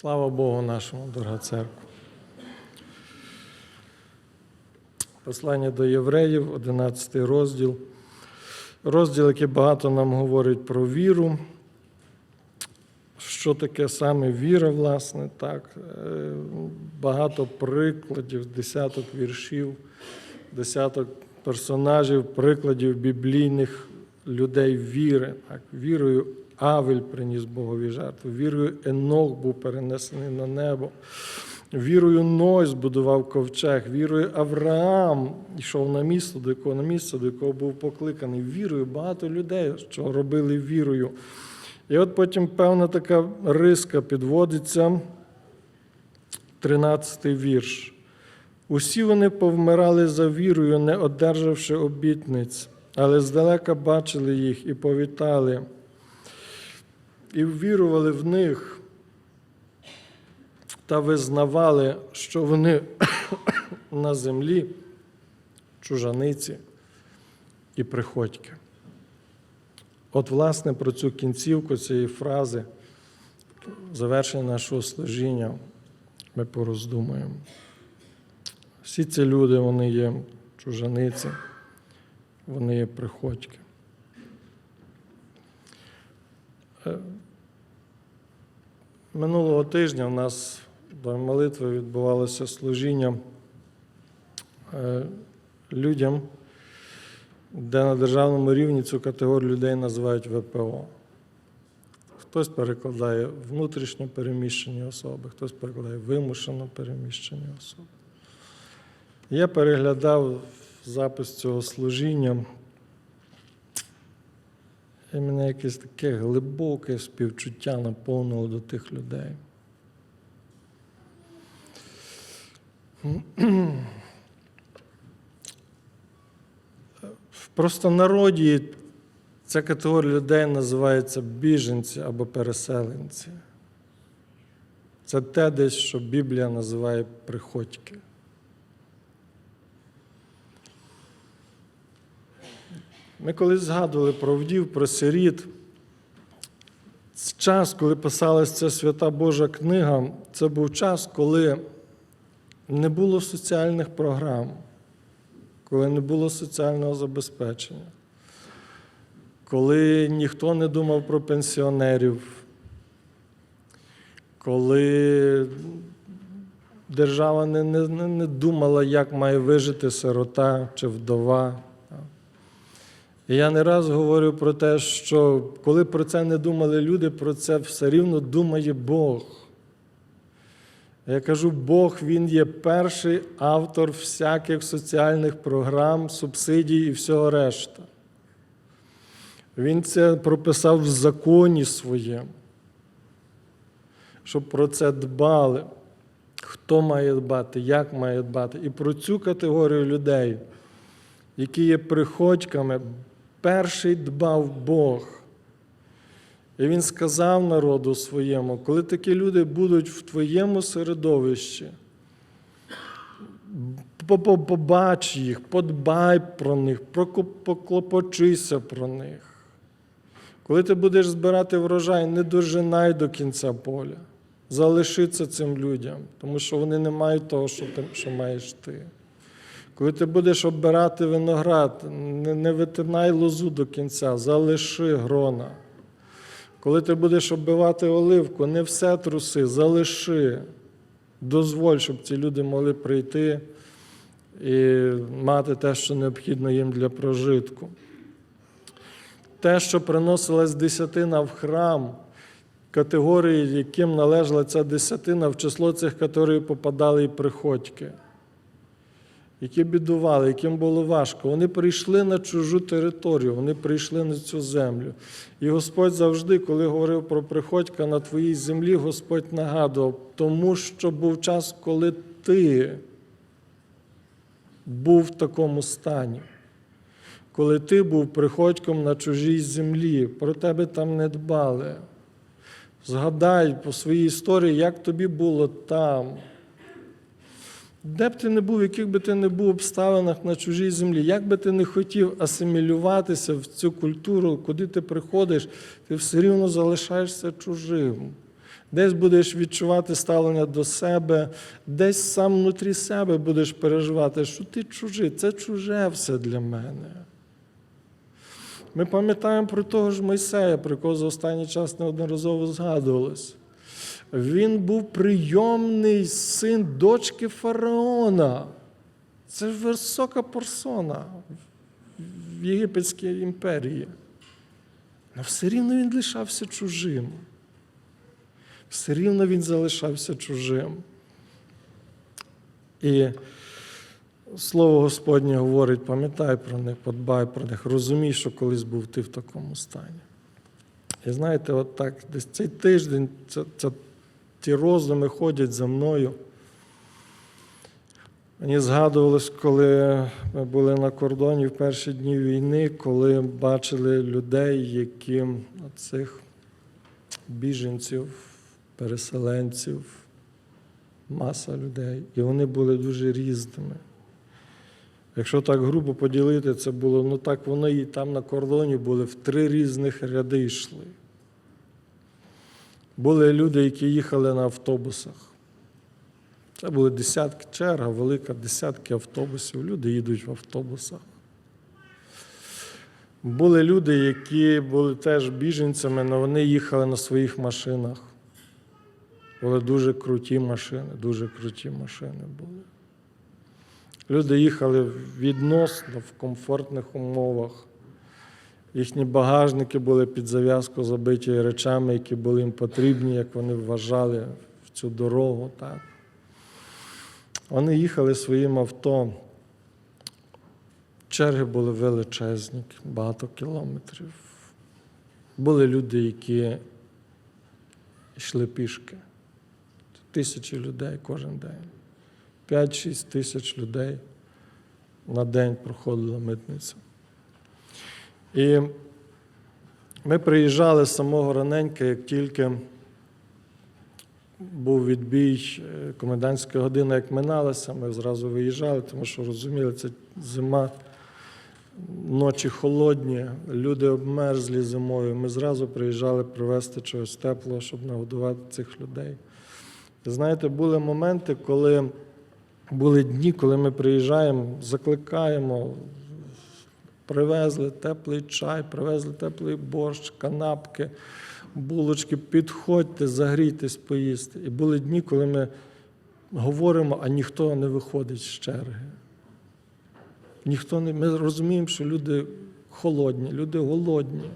Слава Богу нашому, дорога церква. Послання до євреїв, 11 розділ. Розділ, який багато нам говорить про віру. Що таке саме віра, власне, так. Е, Багато прикладів, десяток віршів, десяток персонажів, прикладів біблійних людей віри. Так. Вірою Авель приніс Богові жертву, вірою Енох був перенесений на небо. Вірою Ной збудував ковчег, вірою Авраам йшов на місто, до якого на місце, до якого був покликаний. Вірою багато людей, що робили вірою. І от потім певна така риска підводиться, 13-й вірш. Усі вони повмирали за вірою, не одержавши обітниць, але здалека бачили їх і повітали, і ввірували в них та визнавали, що вони на землі чужаниці і приходьки. От, власне, про цю кінцівку цієї фрази, завершення нашого служіння, ми пороздумаємо. Всі ці люди, вони є чужаниці, вони є приходьки. Минулого тижня в нас до молитви відбувалося служіння е, людям, де на державному рівні цю категорію людей називають ВПО. Хтось перекладає внутрішньо переміщені особи, хтось перекладає вимушено переміщені особи. Я переглядав запис цього служіння, і мене якесь таке глибоке співчуття наповнило до тих людей. В простонароді ця категорія людей називається біженці або переселенці. Це те десь, що Біблія називає приходьки. Ми колись згадували про вдів, про сиріт. Час, коли писалася ця свята Божа книга, це був час, коли не було соціальних програм, коли не було соціального забезпечення, коли ніхто не думав про пенсіонерів, коли держава не, не, не думала, як має вижити сирота чи вдова. І я не раз говорю про те, що коли про це не думали люди, про це все рівно думає Бог. Я кажу, Бог Він є перший автор всяких соціальних програм, субсидій і всього решта. Він це прописав в законі своєму, щоб про це дбали, хто має дбати, як має дбати. І про цю категорію людей, які є приходьками, перший дбав Бог. І він сказав народу своєму, коли такі люди будуть в твоєму середовищі, побач їх, подбай про них, поклопочися про них. Коли ти будеш збирати врожай, не дожинай до кінця поля. Залиши це цим людям, тому що вони не мають того, що, ти, що маєш ти. Коли ти будеш обирати виноград, не, не витинай лозу до кінця, залиши грона. Коли ти будеш оббивати оливку, не все труси, залиши. Дозволь, щоб ці люди могли прийти і мати те, що необхідно їм для прожитку. Те, що приносилась десятина в храм, категорії, яким належала ця десятина, в число цих категорій попадали і приходьки які бідували, яким було важко. Вони прийшли на чужу територію, вони прийшли на цю землю. І Господь завжди, коли говорив про приходька на твоїй землі, Господь нагадував, тому що був час, коли ти був в такому стані. Коли ти був приходьком на чужій землі, про тебе там не дбали. Згадай по своїй історії, як тобі було там. Де б ти не був, яких би ти не був обставинах на чужій землі, як би ти не хотів асимілюватися в цю культуру, куди ти приходиш, ти все рівно залишаєшся чужим. Десь будеш відчувати ставлення до себе, десь сам внутрі себе будеш переживати, що ти чужий, це чуже все для мене. Ми пам'ятаємо про того ж Мойсея, про якого за останній час неодноразово згадувалось. Він був прийомний син дочки фараона. Це ж висока персона в Єгипетській імперії. Але все рівно він лишався чужим. Все рівно він залишався чужим. І Слово Господнє говорить, пам'ятай про них, подбай про них, розумій, що колись був ти в такому стані. І знаєте, от так, десь цей тиждень це, це, ті роздуми ходять за мною. Мені згадувалось, коли ми були на кордоні в перші дні війни, коли бачили людей, які цих біженців, переселенців, маса людей, і вони були дуже різними. Якщо так грубо поділити, це було, ну так воно і там на кордоні були в три різних ряди йшли. Були люди, які їхали на автобусах. Це були десятки черга, велика, десятки автобусів. Люди їдуть в автобусах. Були люди, які були теж біженцями, але вони їхали на своїх машинах. Були дуже круті машини, дуже круті машини були. Люди їхали відносно в комфортних умовах. Їхні багажники були під зав'язку забиті речами, які були їм потрібні, як вони вважали в цю дорогу. Так. Вони їхали своїм авто. Черги були величезні, багато кілометрів. Були люди, які йшли пішки. Тисячі людей кожен день. 5-6 тисяч людей на день проходила митниця. І ми приїжджали з самого раненька, як тільки був відбій е, комендантська година, як миналася, ми зразу виїжджали, тому що розуміли, це зима, ночі холодні, люди обмерзлі зимою. Ми зразу приїжджали привезти чогось теплого, щоб нагодувати цих людей. Знаєте, були моменти, коли були дні, коли ми приїжджаємо, закликаємо, привезли теплий чай, привезли теплий борщ, канапки, булочки, підходьте, загрійтесь, поїсти. І були дні, коли ми говоримо, а ніхто не виходить з черги. Ніхто не, Ми розуміємо, що люди холодні, люди голодні,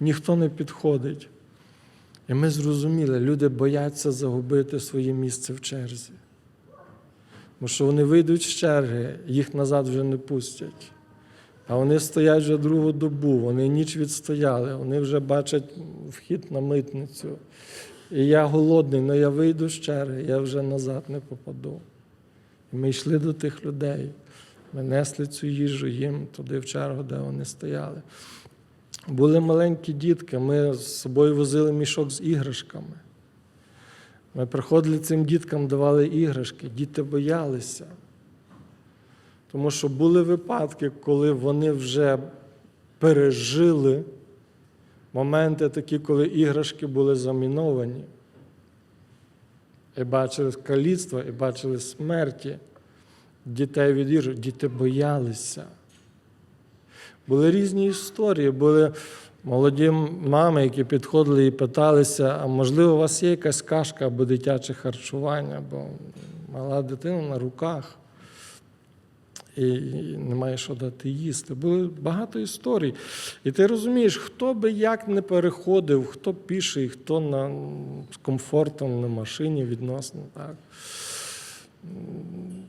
ніхто не підходить. І ми зрозуміли, люди бояться загубити своє місце в черзі. Тому що вони вийдуть з черги, їх назад вже не пустять. А вони стоять вже другу добу, вони ніч відстояли, вони вже бачать вхід на митницю. І я голодний, але я вийду з черги, я вже назад не попаду. І ми йшли до тих людей. Ми несли цю їжу їм туди в чергу, де вони стояли. Були маленькі дітки, ми з собою возили мішок з іграшками. Ми приходили цим діткам, давали іграшки, діти боялися. Тому що були випадки, коли вони вже пережили моменти такі, коли іграшки були заміновані. І бачили каліцтво, і бачили смерті дітей від іграшок. Діти боялися. Були різні історії, були молоді мами, які підходили і питалися, а можливо, у вас є якась кашка або дитяче харчування, бо мала дитина на руках і немає що дати їсти. Було багато історій. І ти розумієш, хто би як не переходив, хто піший, хто на, з комфортом на машині відносно. Так.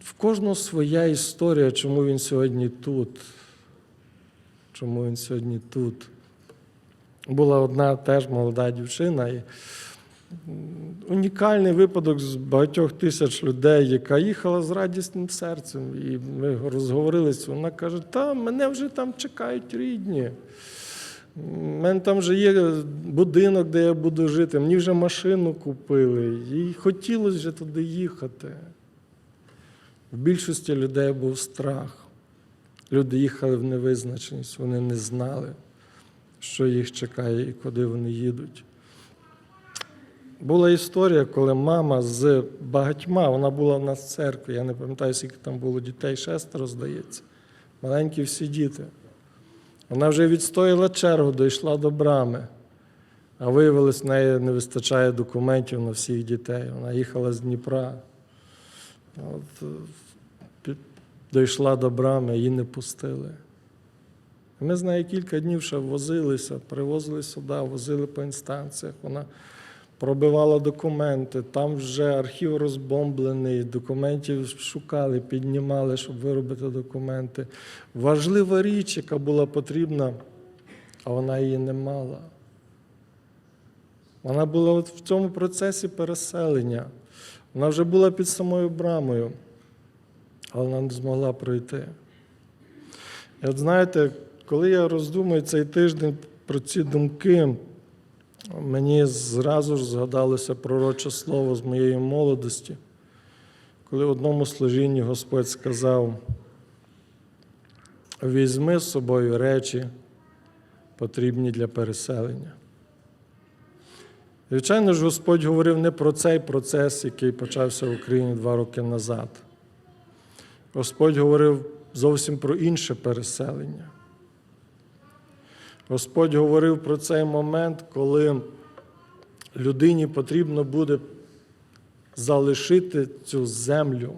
В кожного своя історія, чому він сьогодні тут. Чому він сьогодні тут? Була одна теж молода дівчина. І унікальний випадок з багатьох тисяч людей, яка їхала з радісним серцем. І ми розговорилися. Вона каже: та мене вже там чекають рідні. У мене там вже є будинок, де я буду жити. Мені вже машину купили. Їй хотілося вже туди їхати. В більшості людей був страх. Люди їхали в невизначеність, вони не знали, що їх чекає і куди вони їдуть. Була історія, коли мама з багатьма, вона була в нас в церкві, я не пам'ятаю, скільки там було дітей, шестеро, здається. Маленькі всі діти. Вона вже відстояла чергу, дійшла до брами. А виявилось, в неї не вистачає документів на всіх дітей. Вона їхала з Дніпра. От, дійшла до брами, її не пустили. Ми з нею кілька днів ще возилися, привозили сюди, возили по інстанціях. Вона пробивала документи, там вже архів розбомблений, документів шукали, піднімали, щоб виробити документи. Важлива річ, яка була потрібна, а вона її не мала. Вона була от в цьому процесі переселення. Вона вже була під самою брамою, але вона не змогла пройти. І от знаєте, коли я роздумую цей тиждень про ці думки, мені зразу ж згадалося пророче слово з моєї молодості, коли в одному служінні Господь сказав: візьми з собою речі, потрібні для переселення. Звичайно ж, Господь говорив не про цей процес, який почався в Україні два роки назад. Господь говорив зовсім про інше переселення. Господь говорив про цей момент, коли людині потрібно буде залишити цю землю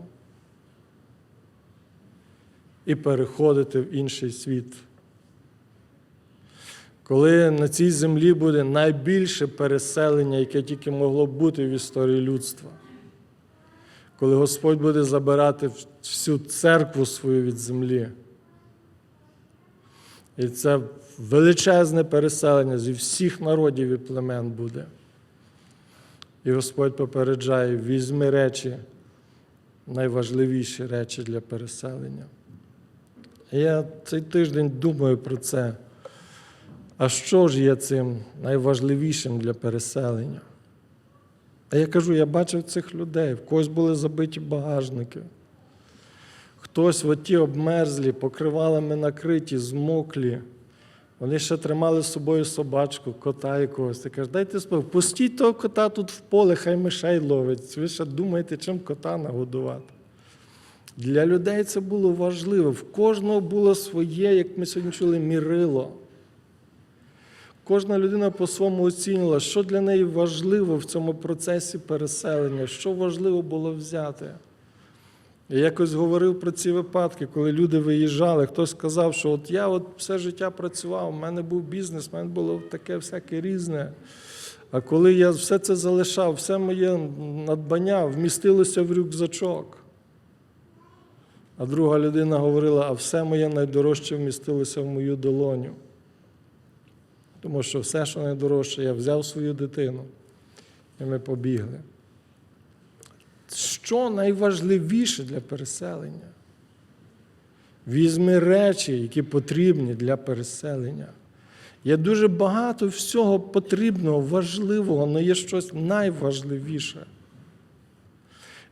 і переходити в інший світ. Коли на цій землі буде найбільше переселення, яке тільки могло бути в історії людства. Коли Господь буде забирати всю церкву свою від землі. І це величезне переселення зі всіх народів і племен буде. І Господь попереджає: візьми речі, найважливіші речі для переселення. Я цей тиждень думаю про це. А що ж є цим найважливішим для переселення? А я кажу, я бачив цих людей, в когось були забиті багажники. Хтось в оті обмерзлі, покривалами накриті, змоклі. Вони ще тримали з собою собачку, кота якогось. Ти кажеш, дайте спокій, пустіть того кота тут в поле, хай мишей ловить. Ви ще думаєте, чим кота нагодувати. Для людей це було важливо. В кожного було своє, як ми сьогодні чули, мірило. Кожна людина по-своєму оцінювала, що для неї важливо в цьому процесі переселення, що важливо було взяти. Я якось говорив про ці випадки, коли люди виїжджали, хтось сказав, що от я от все життя працював, у мене був бізнес, у мене було таке всяке різне. А коли я все це залишав, все моє надбання вмістилося в рюкзачок. А друга людина говорила, а все моє найдорожче вмістилося в мою долоню. Тому що все, що найдорожче, я взяв свою дитину, і ми побігли. Що найважливіше для переселення? Візьми речі, які потрібні для переселення. Є дуже багато всього потрібного, важливого, але є щось найважливіше.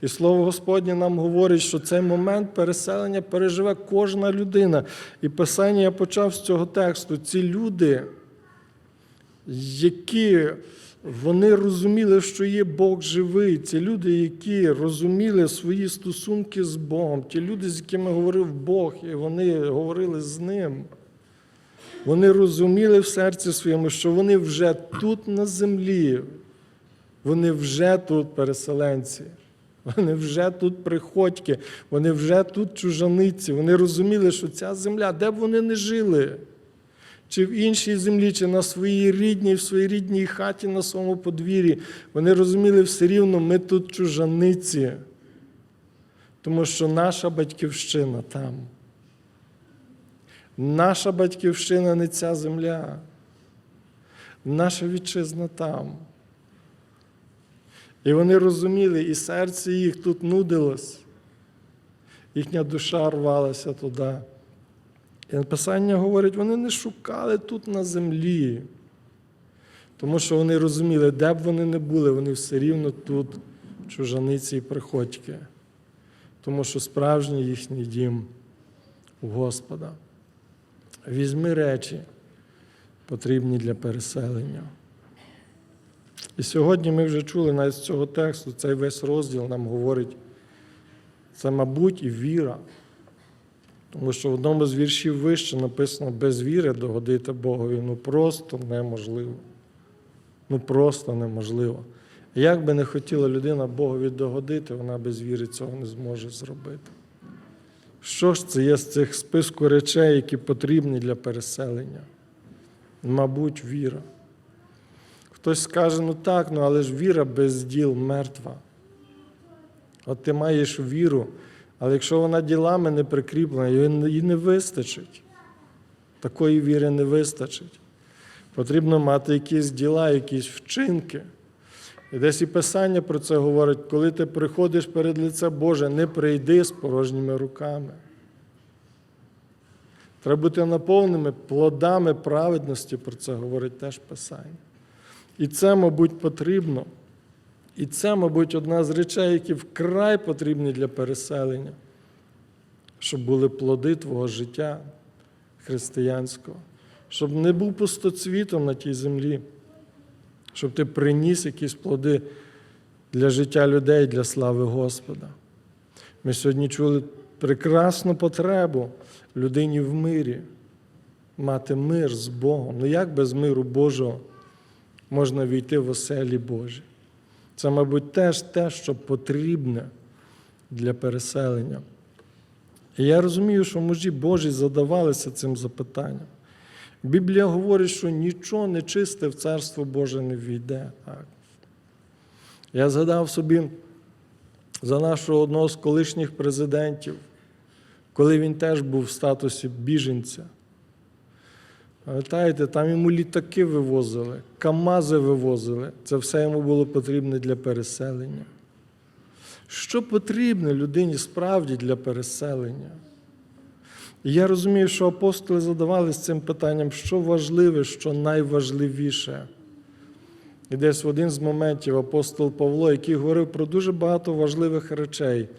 І слово Господнє нам говорить, що цей момент переселення переживе кожна людина. І писання я почав з цього тексту. Ці люди, які вони розуміли, що є Бог живий, ці люди, які розуміли свої стосунки з Богом, ті люди, з якими говорив Бог, і вони говорили з ним. Вони розуміли в серці своєму, що вони вже тут на землі, вони вже тут переселенці, вони вже тут приходьки, вони вже тут чужаниці. Вони розуміли, що ця земля, де б вони не жили, чи в іншій землі, чи на своїй рідній, в своїй рідній хаті, на своєму подвір'ї, вони розуміли все рівно, ми тут чужаниці, тому що наша батьківщина там. Наша батьківщина не ця земля, наша вітчизна там. І вони розуміли, і серце їх тут нудилось, їхня душа рвалася туди. І Писання говорить, вони не шукали тут на землі, тому що вони розуміли, де б вони не були, вони все рівно тут чужаниці і приходьки, тому що справжній їхній дім у Господа. Візьми речі, потрібні для переселення. І сьогодні ми вже чули навіть з цього тексту, цей весь розділ нам говорить, це, мабуть, і віра. Тому що в одному з віршів вище написано, без віри догодити Богові ну просто неможливо. Ну просто неможливо. Як би не хотіла людина Богові догодити, вона без віри цього не зможе зробити. Що ж це є з цих списку речей, які потрібні для переселення? Мабуть, віра. Хтось скаже, ну так, ну але ж віра без діл мертва. От ти маєш віру, але якщо вона ділами не прикріплена, їй не вистачить. Такої віри не вистачить. Потрібно мати якісь діла, якісь вчинки. І десь і Писання про це говорить, коли ти приходиш перед лице Боже, не прийди з порожніми руками. Треба бути наповненими плодами праведності, про це говорить теж Писання. І це, мабуть, потрібно. І це, мабуть, одна з речей, які вкрай потрібні для переселення, щоб були плоди твого життя християнського, щоб не був пустоцвітом на тій землі, щоб ти приніс якісь плоди для життя людей, для слави Господа. Ми сьогодні чули прекрасну потребу людині в мирі, мати мир з Богом. Ну як без миру Божого можна війти в оселі Божі? Це, мабуть, теж те, що потрібне для переселення. І я розумію, що мужі Божі задавалися цим запитанням. Біблія говорить, що нічого нечисте в Царство Боже не війде. Так. Я згадав собі за нашого одного з колишніх президентів, коли він теж був в статусі біженця. Пам'ятаєте, там йому літаки вивозили, Камази вивозили. Це все йому було потрібне для переселення. Що потрібно людині справді для переселення? І я розумію, що апостоли задавалися цим питанням, що важливе, що найважливіше. І десь в один з моментів апостол Павло, який говорив про дуже багато важливих речей,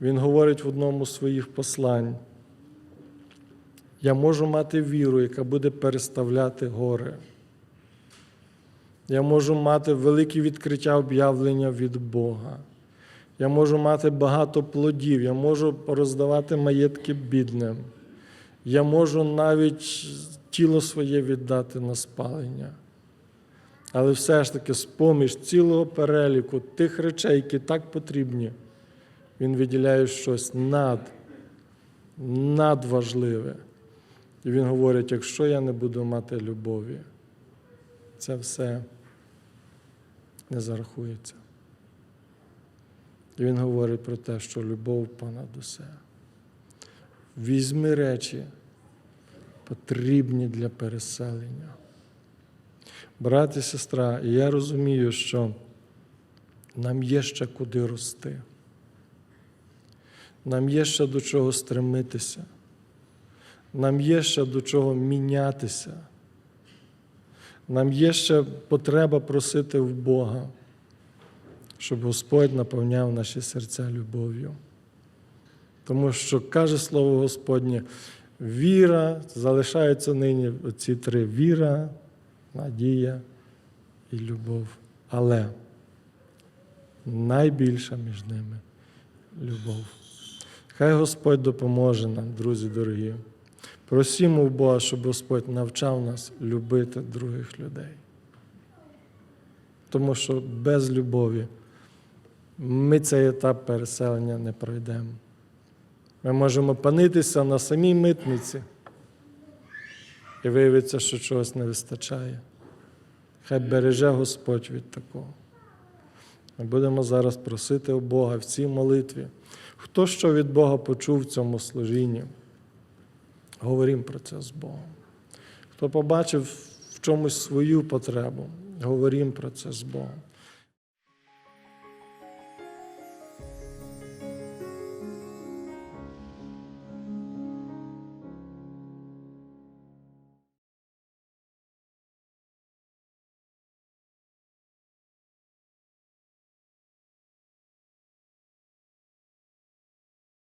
він говорить в одному з своїх послань. Я можу мати віру, яка буде переставляти гори. Я можу мати великі відкриття об'явлення від Бога. Я можу мати багато плодів, я можу роздавати маєтки бідним. Я можу навіть тіло своє віддати на спалення. Але все ж таки, з-поміж цілого переліку тих речей, які так потрібні, він виділяє щось над, надважливе. І він говорить: якщо я не буду мати любові, це все не зарахується. І він говорить про те, що любов понад усе. Візьми речі, потрібні для переселення. Брат і сестра, я розумію, що нам є ще куди рости. Нам є ще до чого стремитися. Нам є ще до чого мінятися. Нам є ще потреба просити в Бога, щоб Господь наповняв наші серця любов'ю. Тому що каже Слово Господнє, віра, залишаються нині ці три віра, надія і любов. Але найбільша між ними любов. Хай Господь допоможе нам, друзі дорогі. Просімо в Бога, щоб Господь навчав нас любити других людей. Тому що без любові ми цей етап переселення не пройдемо. Ми можемо панитися на самій митниці, і виявиться, що чогось не вистачає. Хай береже Господь від такого. Ми будемо зараз просити у Бога в цій молитві. Хто що від Бога почув в цьому служінні? Говоримо про це з Богом. Хто побачив в чомусь свою потребу, говоримо про це з Богом.